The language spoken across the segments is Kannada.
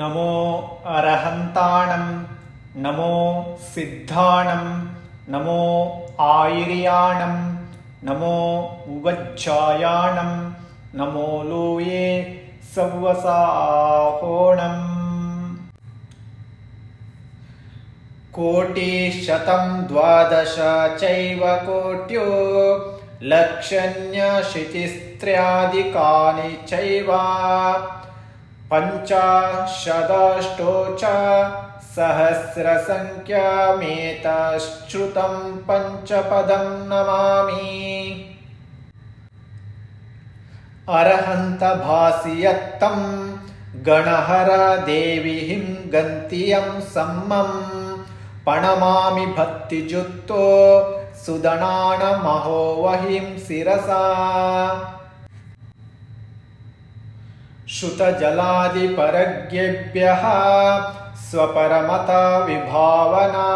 नमो अरहन्ताणं नमो सिद्धाणं नमो आयिर्याणं नमो उवज्जायाणं नमो लोये सव्वसाहोणम् कोटिशतं द्वादश चैव कोट्यो लक्षण्यशितिस्त्र्यादिकानि चैव पञ्चाशदष्टो च सहस्रसङ्ख्यामेतश्रुतं पञ्चपदं नमामि। अरहन्तभासि यत्तं गणहर देवीं गन्तियं सम्मम् पणमामि भक्तिजुक्तो सुदणाणमहो वहिं शिरसा श्रुतजलादिपरज्ञेभ्यः स्वपरमता विभावना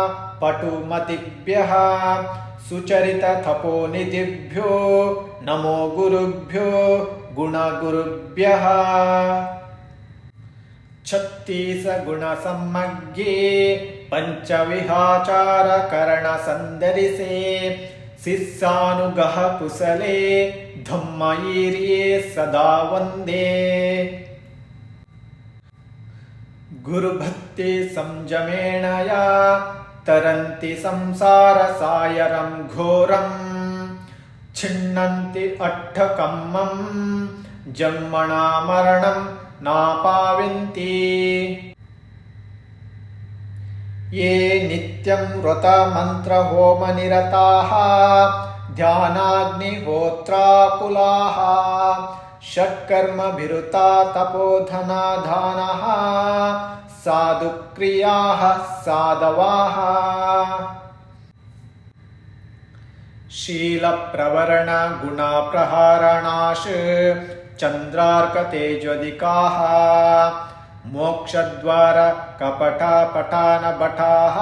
पटुमतिभ्यः सुचरिततपोनिधिभ्यो नमो गुरुभ्यो गुणगुरुभ्यः छत्तीसगुणसम्मग्ये पञ्चविहाचारकरणसन्दरिसे शिस्सानुगः कुशले धम्मयीर्ये सदा वन्दे। गुरुभक्ति संयमेण या तरन्ति संसारसायरं घोरम् छिन्नन्ति अट्ठकम्मं जन्मणा मरणं नापाविन्ति। ये नित्यं व्रतमन्त्रहोमनिरताः ध्यानाग्निहोत्राकुलाः षट्कर्मभिरुता तपोधनाधानः साधुक्रियाः साधवाः। शीलप्रवरणगुणप्रहारणाश चन्द्रार्कतेजोदिकाः मोक्षद्वार कपटापटानभटाः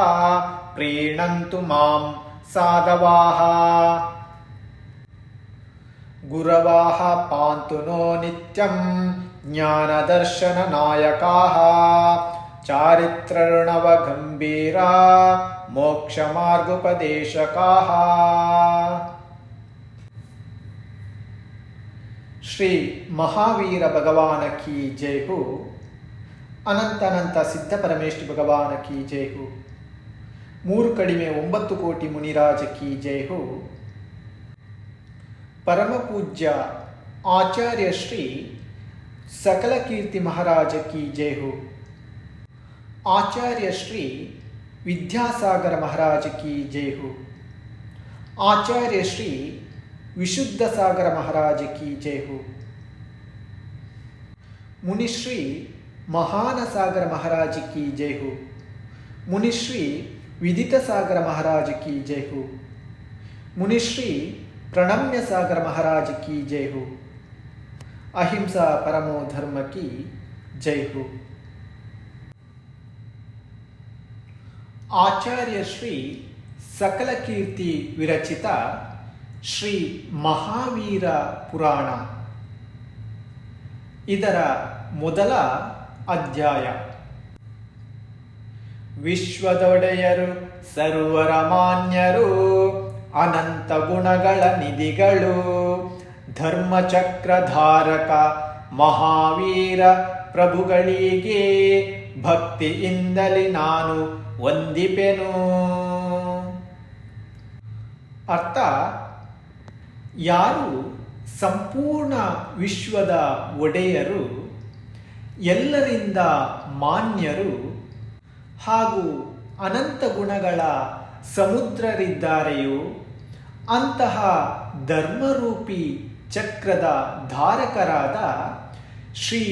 प्रीणन्तु मां साधवाः गुरवाः पान्तु नो नित्यं ज्ञानदर्शननायकाः चारित्रर्णवगम्भीरा मोक्षमार्गोपदेशकाः ಶ್ರೀ ಮಹಾವೀರ ಭಗವಾನ ಕಿ ಜೈ ಹೋ ಅನಂತ ಅನಂತ ಸಿದ್ಧ ಪರಮೇಶ್ವರ ಭಗವಾನ ಕಿ ಜೈ ಹೋ ಮೂರು ಕಡಿಮೆ ಒಂಬತ್ತು ಕೋಟಿ ಮುನಿರಾಜ ಕಿ ಜೈ ಹೋ ಪರಮ ಪೂಜ್ಯ ಆಚಾರ್ಯ ಶ್ರೀ ಸಕಲ ಕೀರ್ತಿ ಮಹಾರಾಜ ಕಿ ಜೈ ಹೋ ಆಚಾರ್ಯ ಶ್ರೀ ವಿದ್ಯಾಸಾಗರ ಮಹಾರಾಜ ಕಿ ಜೈ ಹೋ ಆಚಾರ್ಯ ಶ್ರೀ ವಿಶುದ್ಧ ಸಾಗರ ಮಹಾರಾಜ ಕಿ ಜೈ ಹೋ ಮುನಿಶ್ರೀ ಮಹಾನ ಸಾಗರ ಮಹಾರಾಜ ಕಿ ಜೈ ಹೋ ಮುನಿಶ್ರೀ ವಿದಿತ ಸಾಗರ ಮಹಾರಾಜ ಕಿ ಜೈ ಹೋ ಮುನಿಶ್ರೀ ಪ್ರಣಮ್ಯ ಸಾಗರ ಮಹಾರಾಜ ಕಿ ಜೈ ಹೋ ಅಹಿಂಸಾ ಪರಮೋ ಧರ್ಮ ಕಿ ಜೈ ಹೋ ಆಚಾರ್ಯ ಶ್ರೀ ಸಕಲ ಕೀರ್ತಿ ವಿರಚಿತ ಶ್ರೀ ಮಹಾವೀರ ಪುರಾಣ. ಇದರ ಮೊದಲ ಅಧ್ಯಾಯ. ವಿಶ್ವದೊಡೆಯರು ಸರ್ವರ ಮಾನ್ಯರು ಅನಂತ ಗುಣಗಳ ನಿಧಿಗಳು. ಧರ್ಮಚಕ್ರಧಾರಕ ಮಹಾವೀರ ಪ್ರಭುಗಳಿಗೆ ಭಕ್ತಿಯಿಂದಲೇ ನಾನು ವಂದಿಪೆನು. ಅರ್ಥ? ಯಾರು ಸಂಪೂರ್ಣ ವಿಶ್ವದ ಒಡೆಯರು, ಎಲ್ಲರಿಂದ ಮಾನ್ಯರು ಹಾಗೂ ಅನಂತ ಗುಣಗಳ ಸಮುದ್ರರಿದ್ದಾರೆಯೋ ಅಂತಹ ಧರ್ಮರೂಪಿ ಚಕ್ರದ ಧಾರಕರಾದ ಶ್ರೀ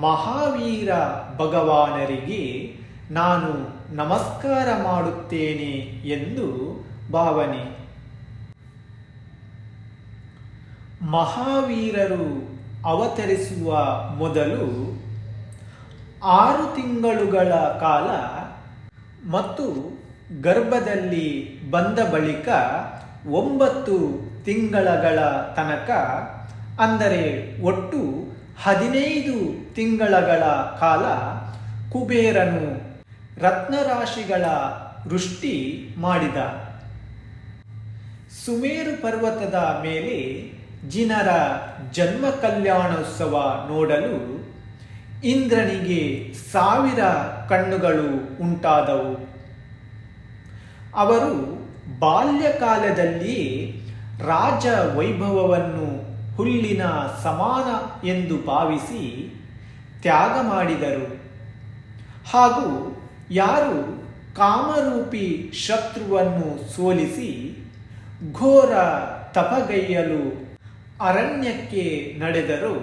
ಮಹಾವೀರ ಭಗವಾನರಿಗೆ ನಾನು ನಮಸ್ಕಾರ ಮಾಡುತ್ತೇನೆ ಎಂದು ಭಾವನೆ. ಮಹಾವೀರರು ಅವತರಿಸುವ ಮೊದಲು ಆರು ತಿಂಗಳುಗಳ ಕಾಲ ಮತ್ತು ಗರ್ಭದಲ್ಲಿ ಬಂದ ಬಳಿಕ ಒಂಬತ್ತು ತಿಂಗಳಗಳ ತನಕ, ಅಂದರೆ ಒಟ್ಟು ಹದಿನೈದು ತಿಂಗಳಗಳ ಕಾಲ ಕುಬೇರನು ರತ್ನರಾಶಿಗಳ ವೃಷ್ಟಿ ಮಾಡಿದ. ಸುಮೇರು ಪರ್ವತದ ಮೇಲೆ ಜಿನರ ಜನ್ಮ ಕಲ್ಯಾಣೋತ್ಸವ ನೋಡಲು ಇಂದ್ರನಿಗೆ ಸಾವಿರ ಕಣ್ಣುಗಳು ಉಂಟಾದವು. ಅವರು ಬಾಲ್ಯಕಾಲದಲ್ಲಿಯೇ ರಾಜ ವೈಭವವನ್ನು ಹುಲ್ಲಿನ ಸಮಾನ ಎಂದು ಭಾವಿಸಿ ತ್ಯಾಗ ಮಾಡಿದರು. ಹಾಗೂ ಯಾರು ಕಾಮರೂಪಿ ಶತ್ರುವನ್ನು ಸೋಲಿಸಿ ಘೋರ ತಪಗೈಯಲು ಅರಣ್ಯಕ್ಕೆ ನಡೆದರು,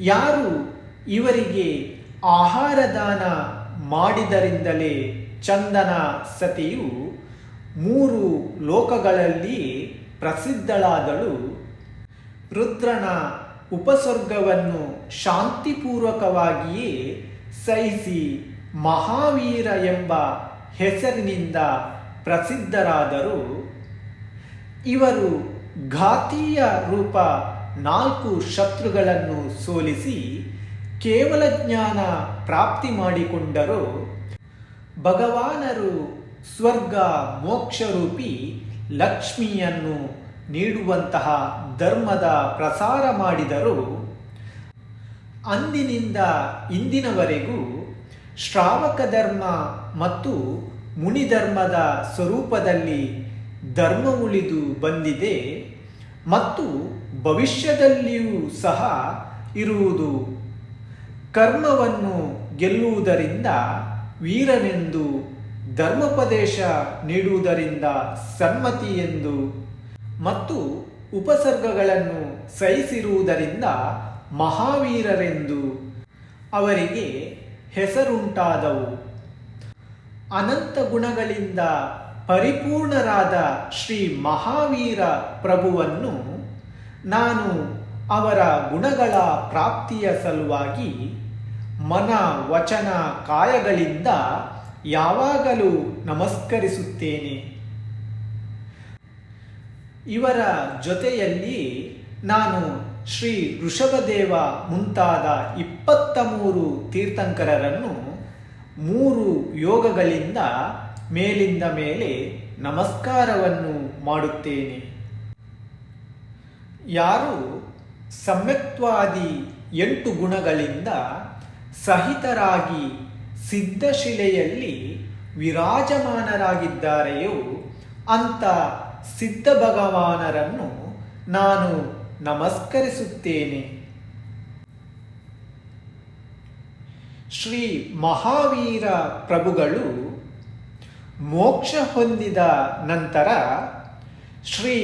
ಯಾರು ಇವರಿಗೆ ಆಹಾರದಾನ ಮಾಡಿದರಿಂದಲೇ ಚಂದನ ಸತಿಯು ಮೂರು ಲೋಕಗಳಲ್ಲಿ ಪ್ರಸಿದ್ಧಳಾದಳು. ರುದ್ರನ ಉಪಸರ್ಗವನ್ನು ಶಾಂತಿಪೂರ್ವಕವಾಗಿಯೇ ಸಹಿಸಿ ಮಹಾವೀರ ಎಂಬ ಹೆಸರಿನಿಂದ ಪ್ರಸಿದ್ಧರಾದರು. ಇವರು ಘಾತೀಯ ರೂಪ ನಾಲ್ಕು ಶತ್ರುಗಳನ್ನು ಸೋಲಿಸಿ ಕೇವಲ ಜ್ಞಾನ ಪ್ರಾಪ್ತಿ ಮಾಡಿಕೊಂಡರು. ಭಗವಾನರು ಸ್ವರ್ಗ ಮೋಕ್ಷರೂಪಿ ಲಕ್ಷ್ಮಿಯನ್ನು ನೀಡುವಂತಹ ಧರ್ಮದ ಪ್ರಸಾರ ಮಾಡಿದರು ಅಂದಿನಿಂದ ಇಂದಿನವರೆಗೂ ಶ್ರಾವಕ ಧರ್ಮ ಮತ್ತು ಮುನಿಧರ್ಮದ ಸ್ವರೂಪದಲ್ಲಿ ಧರ್ಮ ಉಳಿದು ಬಂದಿದೆ ಮತ್ತು ಭವಿಷ್ಯದಲ್ಲಿಯೂ ಸಹ ಇರುವುದು. ಕರ್ಮವನ್ನು ಗೆಲ್ಲುವುದರಿಂದ ವೀರನೆಂದು ಧರ್ಮೋಪದೇಶ ನೀಡುವುದರಿಂದ ಸನ್ಮತಿ ಎಂದು ಮತ್ತು ಉಪಸರ್ಗಗಳನ್ನು ಸಹಿಸಿರುವುದರಿಂದ ಮಹಾವೀರರೆಂದು ಅವರಿಗೆ ಹೆಸರುಂಟಾದವು. ಅನಂತ ಗುಣಗಳಿಂದ ಪರಿಪೂರ್ಣರಾದ ಶ್ರೀ ಮಹಾವೀರ ಪ್ರಭುವನ್ನು ನಾನು ಅವರ ಗುಣಗಳ ಪ್ರಾಪ್ತಿಯ ಸಲುವಾಗಿ ಮನ ವಚನ ಕಾಯಗಳಿಂದ ಯಾವಾಗಲೂ ನಮಸ್ಕರಿಸುತ್ತೇನೆ. ಇವರ ಜೊತೆಯಲ್ಲಿ ನಾನು ಶ್ರೀ ಋಷಭದೇವ ಮುಂತಾದ ಇಪ್ಪತ್ತ ಮೂರು ತೀರ್ಥಂಕರರನ್ನು ಮೂರು ಯೋಗಗಳಿಂದ ಮೇಲಿಂದ ಮೇಲೆ ನಮಸ್ಕಾರವನ್ನು ಮಾಡುತ್ತೇನೆ. ಯಾರು ಸಮ್ಯಕ್ವಾದಿ ಎಂಟು ಗುಣಗಳಿಂದ ಸಹಿತರಾಗಿ ಸಿದ್ಧಶಿಲೆಯಲ್ಲಿ ವಿರಾಜಮಾನರಾಗಿದ್ದಾರೆಯೋ ಅಂತ ಸಿದ್ಧ ಭಗವಾನರನ್ನು ನಾನು ನಮಸ್ಕರಿಸುತ್ತೇನೆ. ಶ್ರೀ ಮಹಾವೀರ ಪ್ರಭುಗಳು ಮೋಕ್ಷ ಹೊಂದಿದ ನಂತರ ಶ್ರೀ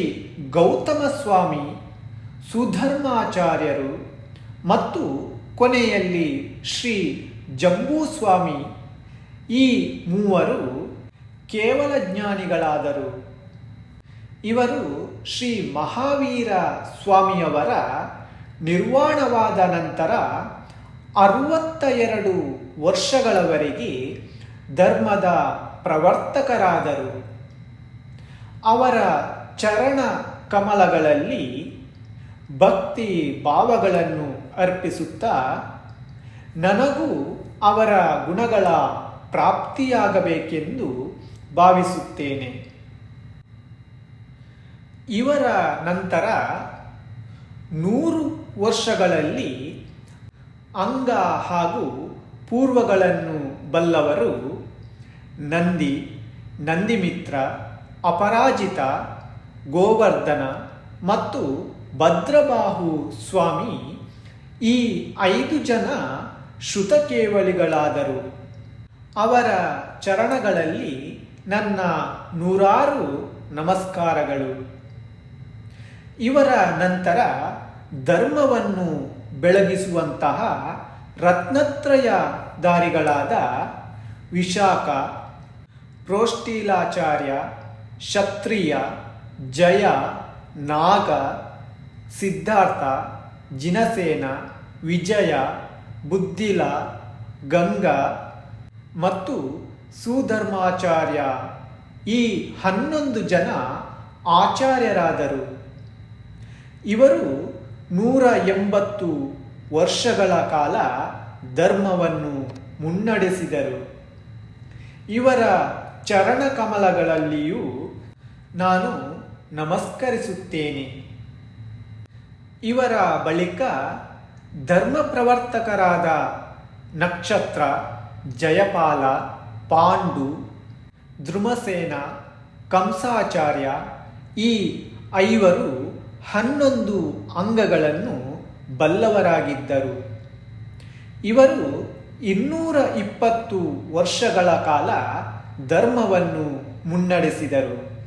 ಗೌತಮ ಸ್ವಾಮಿ ಸುಧರ್ಮಾಚಾರ್ಯರು ಮತ್ತು ಕೊನೆಯಲ್ಲಿ ಶ್ರೀ ಜಂಬೂಸ್ವಾಮಿ. ಈ ಮೂವರು ಕೇವಲ ಜ್ಞಾನಿಗಳಾದರು. ಇವರು ಶ್ರೀ ಮಹಾವೀರ ಸ್ವಾಮಿಯವರ ನಿರ್ವಾಣವಾದ ನಂತರ ಅರುವತ್ತ ಎರಡು ವರ್ಷಗಳವರೆಗೆ ಧರ್ಮದ ಪ್ರವರ್ತಕರಾದರು. ಅವರ ಚರಣ ಕಮಲಗಳಲ್ಲಿ ಭಕ್ತಿ ಭಾವಗಳನ್ನು ಅರ್ಪಿಸುತ್ತಾ, ನನಗೂ ಅವರ ಗುಣಗಳ ಪ್ರಾಪ್ತಿಯಾಗಬೇಕೆಂದು ಭಾವಿಸುತ್ತೇನೆ. ಇವರ ನಂತರ ನೂರು ವರ್ಷಗಳಲ್ಲಿ ಅಂಗ ಹಾಗೂ ಪೂರ್ವಗಳನ್ನು ಬಲ್ಲವರು ನಂದಿ, ನಂದಿಮಿತ್ರ, ಅಪರಾಜಿತ, ಗೋವರ್ಧನ ಮತ್ತು ಭದ್ರಬಾಹು ಸ್ವಾಮಿ ಈ ಐದು ಜನ ಶ್ರುತಕೇವಲಿಗಳಾದರು. ಅವರ ಚರಣಗಳಲ್ಲಿ ನನ್ನ ನೂರಾರು ನಮಸ್ಕಾರಗಳು. ಇವರ ನಂತರ ಧರ್ಮವನ್ನು ಬೆಳಗಿಸುವಂತಹ ರತ್ನತ್ರಯ ದಾರಿಗಳಾದ ವಿಶಾಖ, ಪ್ರೋಷ್ಠೀಲಾಚಾರ್ಯ, ಕ್ಷತ್ರಿಯ, ಜಯ, ನಾಗ, ಸಿದ್ಧಾರ್ಥ, ಜಿನಸೇನ, ವಿಜಯ ಬುದ್ಧಿಲ, ಗಂಗಾ ಮತ್ತು ಸುಧರ್ಮಾಚಾರ್ಯ. ಈ ಹನ್ನೊಂದು ಜನ ಆಚಾರ್ಯರಾದರು. ಇವರು ನೂರ ಎಂಬತ್ತು ವರ್ಷಗಳ ಕಾಲ ಧರ್ಮವನ್ನು ಮುನ್ನಡೆಸಿದರು. ಇವರ ಚರಣಕಮಲಗಳಲ್ಲಿಯೂ ನಾನು ನಮಸ್ಕರಿಸುತ್ತೇನೆ. ಇವರ ಬಳಿಕ ಧರ್ಮ ಪ್ರವರ್ತಕರಾದ ನಕ್ಷತ್ರ, ಜಯಪಾಲ, ಪಾಂಡು ಧ್ರುಮಸೇನ ಕಂಸಾಚಾರ್ಯ ಈ ಐವರು ಹನ್ನೊಂದು ಅಂಗಗಳನ್ನು ಬಲ್ಲವರಾಗಿದ್ದರು. ಇವರು ಇನ್ನೂರ ಇಪ್ಪತ್ತು ವರ್ಷಗಳ ಕಾಲ ಧರ್ಮವನ್ನು ಮುನ್ನಡೆಸಿದರು.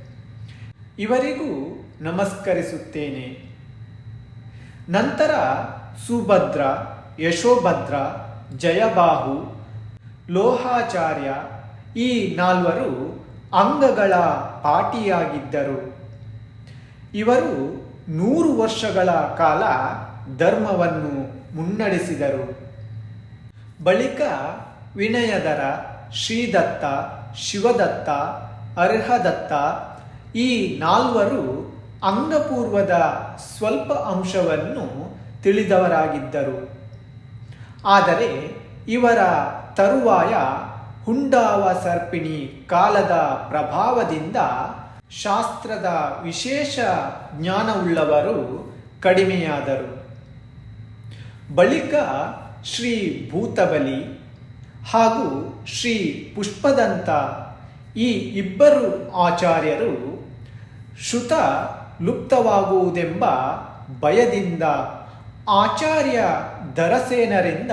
ಇವರಿಗೂ ನಮಸ್ಕರಿಸುತ್ತೇನೆ. ನಂತರ ಸುಭದ್ರ, ಯಶೋಭದ್ರ, ಜಯಬಾಹು, ಲೋಹಾಚಾರ್ಯ ಈ ನಾಲ್ವರು ಅಂಗಗಳ ಪಾಟಿಯಾಗಿದ್ದರು. ಇವರು ನೂರು ವರ್ಷಗಳ ಕಾಲ ಧರ್ಮವನ್ನು ಮುನ್ನಡೆಸಿದರು. ಬಳಿಕ ವಿನಯದರ ಶ್ರೀದತ್ತ, ಶಿವದತ್ತ, ಅರ್ಹದತ್ತ ಈ ನಾಲ್ವರು ಅಂಗಪೂರ್ವದ ಸ್ವಲ್ಪ ಅಂಶವನ್ನು ತಿಳಿದವರಾಗಿದ್ದರು. ಆದರೆ ಇವರ ತರುವಾಯ ಹುಂಡಾವ ಸರ್ಪಿಣಿ ಕಾಲದ ಪ್ರಭಾವದಿಂದ ಶಾಸ್ತ್ರದ ವಿಶೇಷ ಜ್ಞಾನವುಳ್ಳವರು ಕಡಿಮೆಯಾದರು. ಬಳಿಕ ಶ್ರೀ ಭೂತಬಲಿ ಹಾಗೂ ಶ್ರೀ ಪುಷ್ಪದಂತ ಈ ಇಬ್ಬರು ಆಚಾರ್ಯರು ಶ್ರುತ ಲುಪ್ತವಾಗುವುದೆಂಬ ಭಯದಿಂದ ಆಚಾರ್ಯ ದರಸೇನರಿಂದ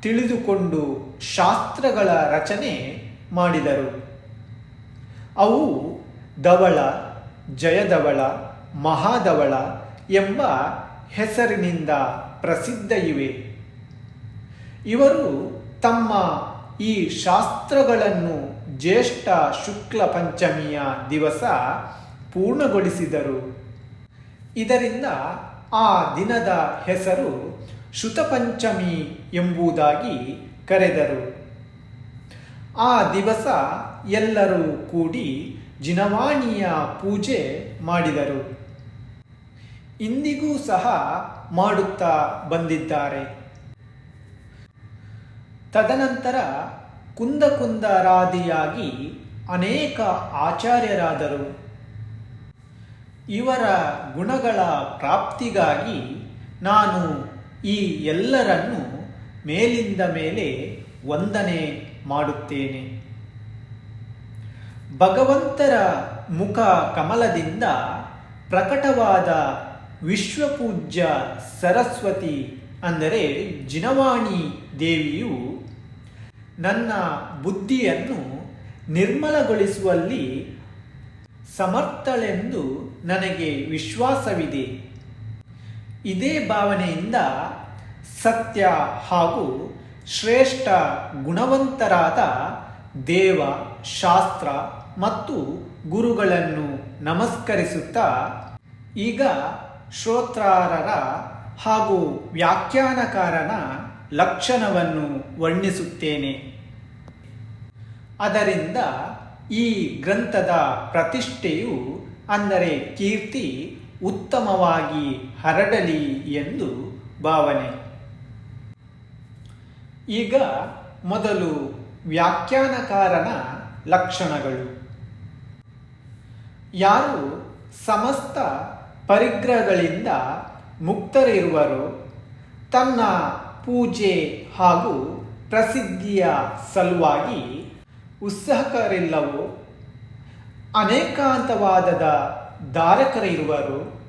ತಿಳಿದುಕೊಂಡು ಶಾಸ್ತ್ರಗಳ ರಚನೆ ಮಾಡಿದರು. ಅವು ಧವಳ ಜಯದವಳ ಮಹಾದವಳ ಎಂಬ ಹೆಸರಿನಿಂದ ಪ್ರಸಿದ್ಧ ಇವೆ. ಇವರು ತಮ್ಮ ಈ ಶಾಸ್ತ್ರಗಳನ್ನು ಜ್ಯೇಷ್ಠ ಶುಕ್ಲ ಪಂಚಮಿಯ ದಿವಸ ಪೂರ್ಣಗೊಳಿಸಿದರು. ಇದರಿಂದ ಆ ದಿನದ ಹೆಸರು ಶುತಪಂಚಮಿ ಎಂಬುದಾಗಿ ಕರೆದರು. ಆ ದಿವಸ ಎಲ್ಲರೂ ಕೂಡಿ ಜಿನವಾಣಿಯ ಪೂಜೆ ಮಾಡಿದರು. ಇಂದಿಗೂ ಸಹ ಮಾಡುತ್ತಾ ಬಂದಿದ್ದಾರೆ. ತದನಂತರ ಕುಂದ ಕುಂದರಾದಿಯಾಗಿ ಅನೇಕ ಆಚಾರ್ಯರಾದರು. ಇವರ ಗುಣಗಳ ಪ್ರಾಪ್ತಿಗಾಗಿ ನಾನು ಈ ಎಲ್ಲರನ್ನು ಮೇಲಿಂದ ಮೇಲೆ ವಂದನೆ ಮಾಡುತ್ತೇನೆ. ಭಗವಂತರ ಮುಖ ಕಮಲದಿಂದ ಪ್ರಕಟವಾದ ವಿಶ್ವಪೂಜ್ಯ ಸರಸ್ವತಿ ಅಂದರೆ ಜಿನವಾಣಿ ದೇವಿಯು ನನ್ನ ಬುದ್ಧಿಯನ್ನು ನಿರ್ಮಲಗೊಳಿಸುವಲ್ಲಿ ಸಮರ್ಥಳೆಂದು ನನಗೆ ವಿಶ್ವಾಸವಿದೆ. ಇದೇ ಭಾವನೆಯಿಂದ ಸತ್ಯ ಹಾಗೂ ಶ್ರೇಷ್ಠ ಗುಣವಂತರಾದ ದೇವ, ಶಾಸ್ತ್ರ ಮತ್ತು ಗುರುಗಳನ್ನು ನಮಸ್ಕರಿಸುತ್ತಾ, ಈಗ ಶ್ರೋತ್ರಾರರ ಹಾಗೂ ವ್ಯಾಖ್ಯಾನಕಾರನ ಲಕ್ಷಣವನ್ನು ವರ್ಣಿಸುತ್ತೇನೆ. ಅದರಿಂದ ಈ ಗ್ರಂಥದ ಪ್ರತಿಷ್ಠೆಯು ಅಂದರೆ ಕೀರ್ತಿ ಉತ್ತಮವಾಗಿ ಹರಡಲಿ ಎಂದು ಭಾವನೆ. ಈಗ ಮೊದಲು ವ್ಯಾಖ್ಯಾನಕಾರನ ಲಕ್ಷಣಗಳು. ಯಾರು ಸಮಸ್ತ ಪರಿಗ್ರಹಗಳಿಂದ ಮುಕ್ತರಿರುವರೋ ತನ್ನ ಪೂಜೆ ಹಾಗೂ ಪ್ರಸಿದ್ಧಿಯ ಸಲುವಾಗಿ ಉತ್ಸಾಹಕರಿಲ್ಲವೋ ಅನೇಕಾಂತವಾದದ ಧಾರಕರಿರುವರು.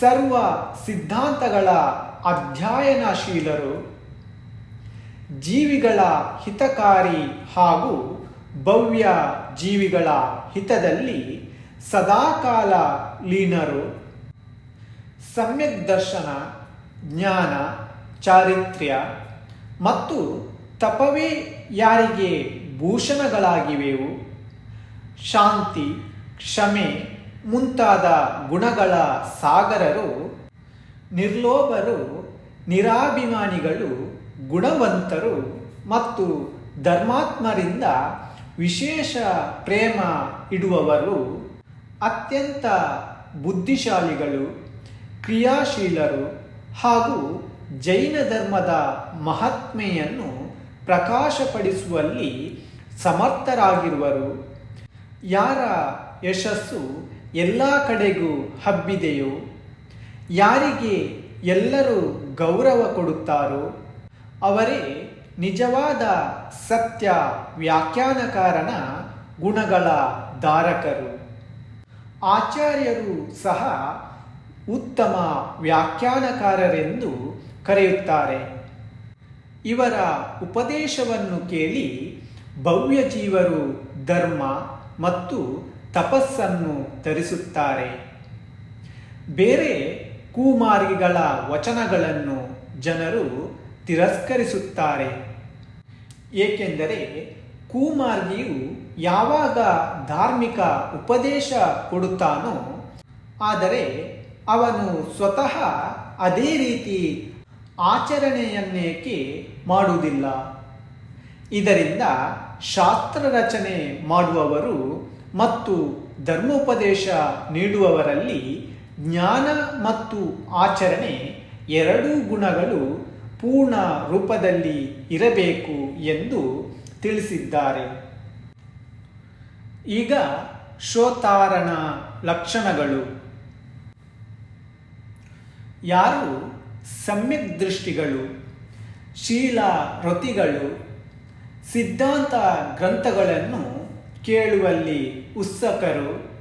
ಸರ್ವ ಸಿದ್ಧಾಂತಗಳ ಅಧ್ಯಯನಶೀಲರು. ಜೀವಿಗಳ ಹಿತಕಾರಿ ಹಾಗೂ ಭವ್ಯ ಜೀವಿಗಳ ಹಿತದಲ್ಲಿ ಸದಾಕಾಲ ಲೀನರು. ಸಮ್ಯಕ್ ದರ್ಶನ, ಜ್ಞಾನ, ಚಾರಿತ್ರ್ಯ ಮತ್ತು ತಪವೇ ಯಾರಿಗೆ ಭೂಷಣಗಳಾಗಿವೆವು? ಶಾಂತಿ, ಕ್ಷಮೆ ಮುಂತಾದ ಗುಣಗಳ ಸಾಗರರು, ನಿರ್ಲೋಭರು, ನಿರಾಭಿಮಾನಿಗಳು, ಗುಣವಂತರು ಮತ್ತು ಧರ್ಮಾತ್ಮರಿಂದ ವಿಶೇಷ ಪ್ರೇಮ ಇಡುವವರು, ಅತ್ಯಂತ ಬುದ್ಧಿಶಾಲಿಗಳು, ಕ್ರಿಯಾಶೀಲರು ಹಾಗೂ ಜೈನ ಧರ್ಮದ ಮಹಾತ್ಮೆಯನ್ನು ಪ್ರಕಾಶಪಡಿಸುವಲ್ಲಿ ಸಮರ್ಥರಾಗಿರುವರು. ಯಾರ ಯಶಸ್ಸು ಎಲ್ಲ ಕಡೆಗೂ ಹಬ್ಬಿದೆಯೋ, ಯಾರಿಗೆ ಎಲ್ಲರೂ ಗೌರವ ಕೊಡುತ್ತಾರೋ, ಅವರೇ ನಿಜವಾದ ಸತ್ಯ ವ್ಯಾಖ್ಯಾನಕಾರನ ಗುಣಗಳ ಧಾರಕರು. ಆಚಾರ್ಯರು ಸಹ ಉತ್ತಮ ವ್ಯಾಖ್ಯಾನಕಾರರೆಂದು ಕರೆಯುತ್ತಾರೆ. ಇವರ ಉಪದೇಶವನ್ನು ಕೇಳಿ ಭವ್ಯ ಜೀವರು ಧರ್ಮ ಮತ್ತು ತಪಸ್ಸನ್ನು ಧರಿಸುತ್ತಾರೆ. ಬೇರೆ ಕೂಮಾರ್ಗಿಗಳ ವಚನಗಳನ್ನು ಜನರು ತಿರಸ್ಕರಿಸುತ್ತಾರೆ. ಏಕೆಂದರೆ ಕೂಮಾರ್ಗಿಯು ಯಾವಾಗ ಧಾರ್ಮಿಕ ಉಪದೇಶ ಕೊಡುತ್ತಾನೋ, ಆದರೆ ಅವನು ಸ್ವತಃ ಅದೇ ರೀತಿ ಆಚರಣೆಯನ್ನೇಕೆ ಮಾಡುವುದಿಲ್ಲ. ಇದರಿಂದ ಶಾಸ್ತ್ರ ರಚನೆ ಮಾಡುವವರು ಮತ್ತು ಧರ್ಮೋಪದೇಶ ನೀಡುವವರಲ್ಲಿ ಜ್ಞಾನ ಮತ್ತು ಆಚರಣೆ ಎರಡೂ ಗುಣಗಳು ಪೂರ್ಣ ರೂಪದಲ್ಲಿ ಇರಬೇಕು ಎಂದು ತಿಳಿಸಿದ್ದಾರೆ. ಈಗ ಶ್ರೋತಾರಣ ಲಕ್ಷಣಗಳು. ಯಾರು ಸಮ್ಯಕ್ ದೃಷ್ಟಿಗಳು, ಶೀಲ ರತಿಗಳು ಸಿದ್ಧಾಂತ ಗ್ರಂಥಗಳನ್ನು ಕೇಳುವಲ್ಲಿ ಉತ್ಸುಕರು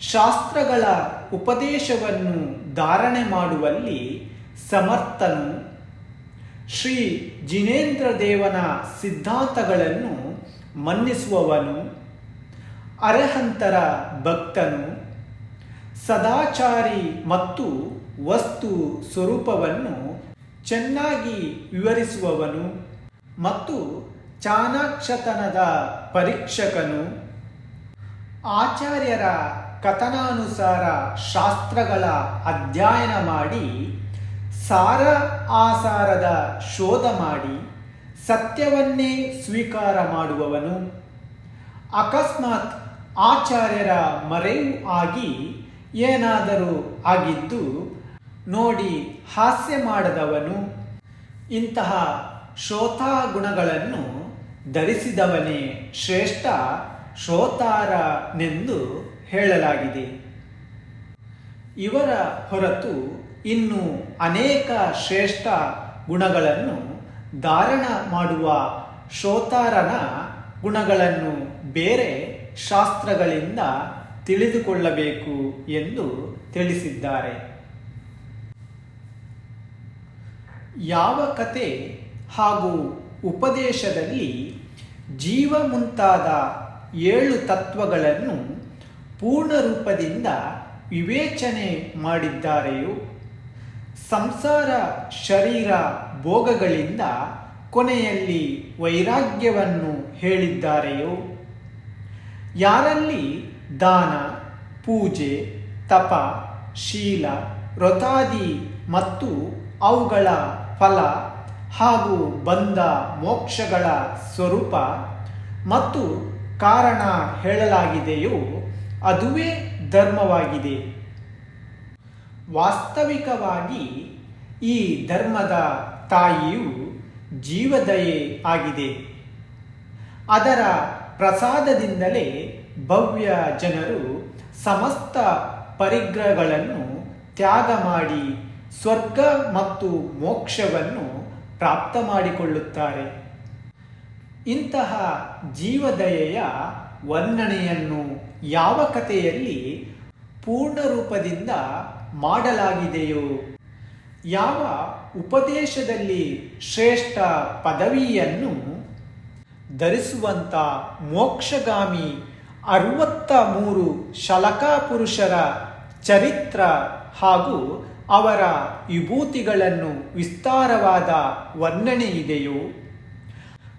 ಶಾಸ್ತ್ರಗಳ ಉಪದೇಶವನ್ನು ಧಾರಣೆ ಮಾಡುವಲ್ಲಿ ಸಮರ್ಥನು. ಶ್ರೀ ಜಿನೇಂದ್ರ ದೇವನ ಸಿದ್ಧಾಂತಗಳನ್ನು ಮನ್ನಿಸುವವನು. ಅರಹಂತರ ಭಕ್ತನು. ಸದಾಚಾರಿ ಮತ್ತು ವಸ್ತು ಸ್ವರೂಪವನ್ನು ಚೆನ್ನಾಗಿ ವಿವರಿಸುವವನು. ಮತ್ತು ಚಾಣಾಕ್ಷತನದ ಪರೀಕ್ಷಕನು ಆಚಾರ್ಯರ ಕಥನಾನುಸಾರ ಶಾಸ್ತ್ರಗಳ ಅಧ್ಯಯನ ಮಾಡಿ, ಸಾರ ಆಸಾರದ ಶೋಧ ಮಾಡಿ, ಸತ್ಯವನ್ನೇ ಸ್ವೀಕಾರ ಮಾಡುವವನು. ಅಕಸ್ಮಾತ್ ಆಚಾರ್ಯರ ಮರೆಯೂ ಆಗಿ ಏನಾದರೂ ಆಗಿದ್ದು, ನೋಡಿ ಹಾಸ್ಯ ಮಾಡದವನು. ಇಂತಹ ಶ್ರೋತಾ ಗುಣಗಳನ್ನು ಧರಿಸಿದವನೇ ಶ್ರೇಷ್ಠ ಶ್ರೋತಾರನೆಂದು ಹೇಳಲಾಗಿದೆ. ಇವರ ಹೊರತು ಇನ್ನು ಅನೇಕ ಶ್ರೇಷ್ಠ ಗುಣಗಳನ್ನು ಧಾರಣ ಮಾಡುವ ಶ್ರೋತಾರನ ಗುಣಗಳನ್ನು ಬೇರೆ ಶಾಸ್ತ್ರಗಳಿಂದ ತಿಳಿದುಕೊಳ್ಳಬೇಕು ಎಂದು ತಿಳಿಸಿದ್ದಾರೆ. ಯಾವ ಕತೆ ಹಾಗೂ ಉಪದೇಶದಲ್ಲಿ ಜೀವ ಮುಂತಾದ ಏಳು ತತ್ವಗಳನ್ನು ಪೂರ್ಣ ರೂಪದಿಂದ ವಿವೇಚನೆ ಮಾಡಿದ್ದಾರೆಯೋ? ಸಂಸಾರ, ಶರೀರ ಭೋಗಗಳಿಂದ ಕೊನೆಯಲ್ಲಿ ವೈರಾಗ್ಯವನ್ನು ಹೇಳಿದ್ದಾರೆಯೋ? ಯಾರಲ್ಲಿ ದಾನ, ಪೂಜೆ, ತಪ, ಶೀಲ ವ್ರತಾದಿ ಮತ್ತು ಅವುಗಳ ಫಲ ಹಾಗೂ ಬಂದ ಮೋಕ್ಷಗಳ ಸ್ವರೂಪ ಮತ್ತು ಕಾರಣ ಹೇಳಲಾಗಿದೆಯೋ ಅದುವೇ ಧರ್ಮವಾಗಿದೆ. ವಾಸ್ತವಿಕವಾಗಿ ಈ ಧರ್ಮದ ತಾಯಿಯು ಜೀವದಯೆ ಆಗಿದೆ. ಅದರ ಪ್ರಸಾದದಿಂದಲೇ ಭವ್ಯ ಜನರು ಸಮಸ್ತ ಪರಿಗ್ರಹಗಳನ್ನು ತ್ಯಾಗ ಮಾಡಿ ಸ್ವರ್ಗ ಮತ್ತು ಮೋಕ್ಷವನ್ನು ಪ್ರಾಪ್ತ ಮಾಡಿಕೊಳ್ಳುತ್ತಾರೆ ಇಂತಹ ಜೀವದಯೆಯ ವರ್ಣನೆಯನ್ನು ಯಾವ ಕಥೆಯಲ್ಲಿ ಪೂರ್ಣ ರೂಪದಿಂದ ಮಾಡಲಾಗಿದೆಯೋ, ಯಾವ ಉಪದೇಶದಲ್ಲಿ ಶ್ರೇಷ್ಠ ಪದವಿಯನ್ನು ಧರಿಸುವಂಥ ಮೋಕ್ಷಗಾಮಿ ಅರವತ್ತ ಮೂರು ಶಲಕಾ ಪುರುಷರ ಚರಿತ್ರ ಹಾಗೂ ಅವರ ವಿಭೂತಿಗಳನ್ನು ವಿಸ್ತಾರವಾದ ವರ್ಣನೆ ಇದೆಯೋ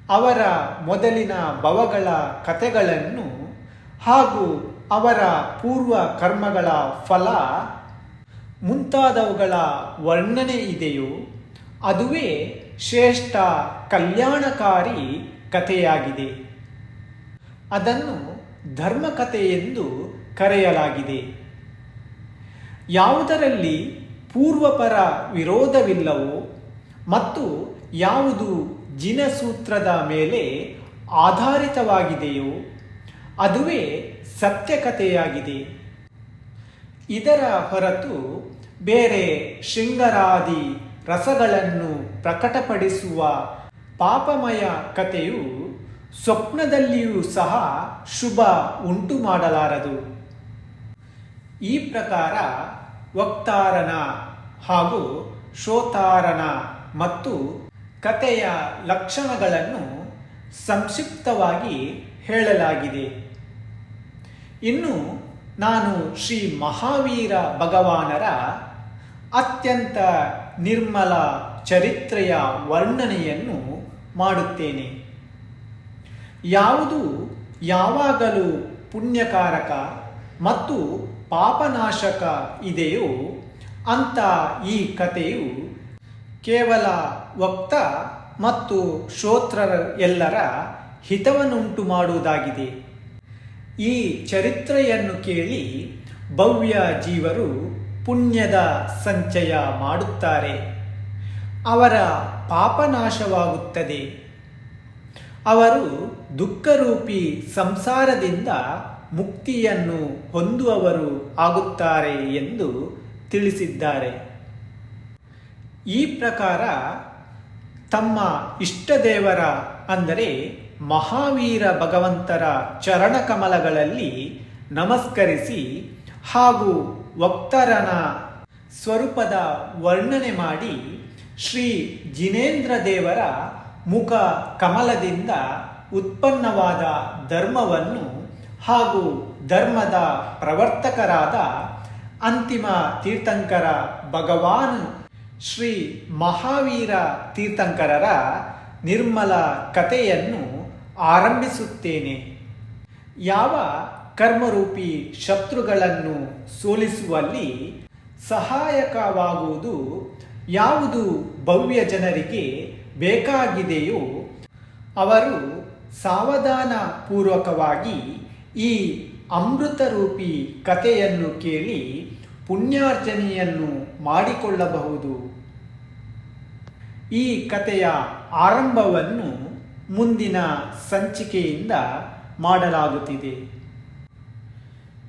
ಅವರ ಮೊದಲಿನ ಭವಗಳ ಕಥೆಗಳನ್ನು ಹಾಗೂ ಅವರ ಪೂರ್ವ ಕರ್ಮಗಳ ಫಲ ಮುಂತಾದವುಗಳ ವರ್ಣನೆ ಇದೆಯೋ ಅದುವೇ ಶ್ರೇಷ್ಠ ಕಲ್ಯಾಣಕಾರಿ ಕಥೆಯಾಗಿದೆ. ಅದನ್ನು ಧರ್ಮಕಥೆ ಎಂದು ಕರೆಯಲಾಗಿದೆ. ಯಾವುದರಲ್ಲಿ ಪೂರ್ವಪರ ವಿರೋಧವಿಲ್ಲವೋ ಮತ್ತು ಯಾವುದು ಜಿನಸೂತ್ರದ ಮೇಲೆ ಆಧಾರಿತವಾಗಿದೆಯೋ ಅದುವೇ ಸತ್ಯಕಥೆಯಾಗಿದೆ. ಇದರ ಹೊರತು ಬೇರೆ ಶೃಂಗರಾದಿ ರಸಗಳನ್ನು ಪ್ರಕಟಪಡಿಸುವ ಪಾಪಮಯ ಕಥೆಯು ಸ್ವಪ್ನದಲ್ಲಿಯೂ ಸಹ ಶುಭ ಉಂಟು ಮಾಡಲಾರದು ಈ ಪ್ರಕಾರ ವಕ್ತಾರನ ಹಾಗೂ ಶ್ರೋತಾರನ ಮತ್ತು ಕಥೆಯ ಲಕ್ಷಣಗಳನ್ನು ಸಂಕ್ಷಿಪ್ತವಾಗಿ ಹೇಳಲಾಗಿದೆ. ಇನ್ನು ನಾನು ಶ್ರೀ ಮಹಾವೀರ ಭಗವಾನರ ಅತ್ಯಂತ ನಿರ್ಮಲ ಚರಿತ್ರೆಯ ವರ್ಣನೆಯನ್ನು ಮಾಡುತ್ತೇನೆ. ಯಾವುದು ಯಾವಾಗಲೂ ಪುಣ್ಯಕಾರಕ ಮತ್ತು ಪಾಪನಾಶಕ ಇದೆಯೋ ಅಂತ ಈ ಕಥೆಯು ಕೇವಲ ವಕ್ತ ಮತ್ತು ಶ್ರೋತ್ರರ ಎಲ್ಲರ ಹಿತವನ್ನುಂಟು ಮಾಡುವುದಾಗಿದೆ. ಈ ಚರಿತ್ರೆಯನ್ನು ಕೇಳಿ ಭವ್ಯ ಜೀವರು ಪುಣ್ಯದ ಸಂಚಯ ಮಾಡುತ್ತಾರೆ. ಅವರ ಪಾಪನಾಶವಾಗುತ್ತದೆ. ಅವರು ದುಃಖರೂಪಿ ಸಂಸಾರದಿಂದ ಮುಕ್ತಿಯನ್ನು ಹೊಂದುವವರು ಆಗುತ್ತಾರೆ ಎಂದು ತಿಳಿಸಿದ್ದಾರೆ. ಈ ಪ್ರಕಾರ ತಮ್ಮ ಇಷ್ಟದೇವರ ಅಂದರೆ ಮಹಾವೀರ ಭಗವಂತರ ಚರಣಕಮಲಗಳಲ್ಲಿ ನಮಸ್ಕರಿಸಿ ಹಾಗೂ ವಕ್ತರನ ಸ್ವರೂಪದ ವರ್ಣನೆ ಮಾಡಿ ಶ್ರೀ ಜಿನೇಂದ್ರ ದೇವರ ಮುಖ ಕಮಲದಿಂದ ಉತ್ಪನ್ನವಾದ ಧರ್ಮವನ್ನು ಹಾಗೂ ಧರ್ಮದ ಪ್ರವರ್ತಕರಾದ ಅಂತಿಮ ತೀರ್ಥಂಕರ ಭಗವಾನ್ ಶ್ರೀ ಮಹಾವೀರ ತೀರ್ಥಂಕರರ ನಿರ್ಮಲ ಕಥೆಯನ್ನು ಆರಂಭಿಸುತ್ತೇನೆ. ಯಾವ ಕರ್ಮರೂಪಿ ಶತ್ರುಗಳನ್ನು ಸೋಲಿಸುವಲ್ಲಿ ಸಹಾಯಕವಾಗುವುದು, ಯಾವುದು ಭವ್ಯ ಜನರಿಗೆ ಬೇಕಾಗಿದೆಯೋ ಅವರು ಸಾವಧಾನ ಪೂರ್ವಕವಾಗಿ ಈ ಅಮೃತರೂಪಿ ಕಥೆಯನ್ನು ಕೇಳಿ ಪುಣ್ಯಾರ್ಚನೆಯನ್ನು ಮಾಡಿಕೊಳ್ಳಬಹುದು. ಈ ಕಥೆಯ ಆರಂಭವನ್ನು ಮುಂದಿನ ಸಂಚಿಕೆಯಿಂದ ಮಾಡಲಾಗುತ್ತಿದೆ.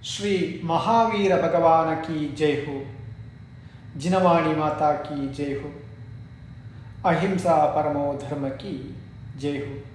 ಶ್ರೀ ಮಹಾವೀರ ಭಗವಾನ ಕಿ ಜೈ ಹೋ. ಜಿನವಾಣಿ ಮಾತಾ ಕಿ ಜೈ ಹೋ. ಅಹಿಂಸಾ ಪರಮೋ ಧರ್ಮ ಕಿ ಜೈ ಹೋ.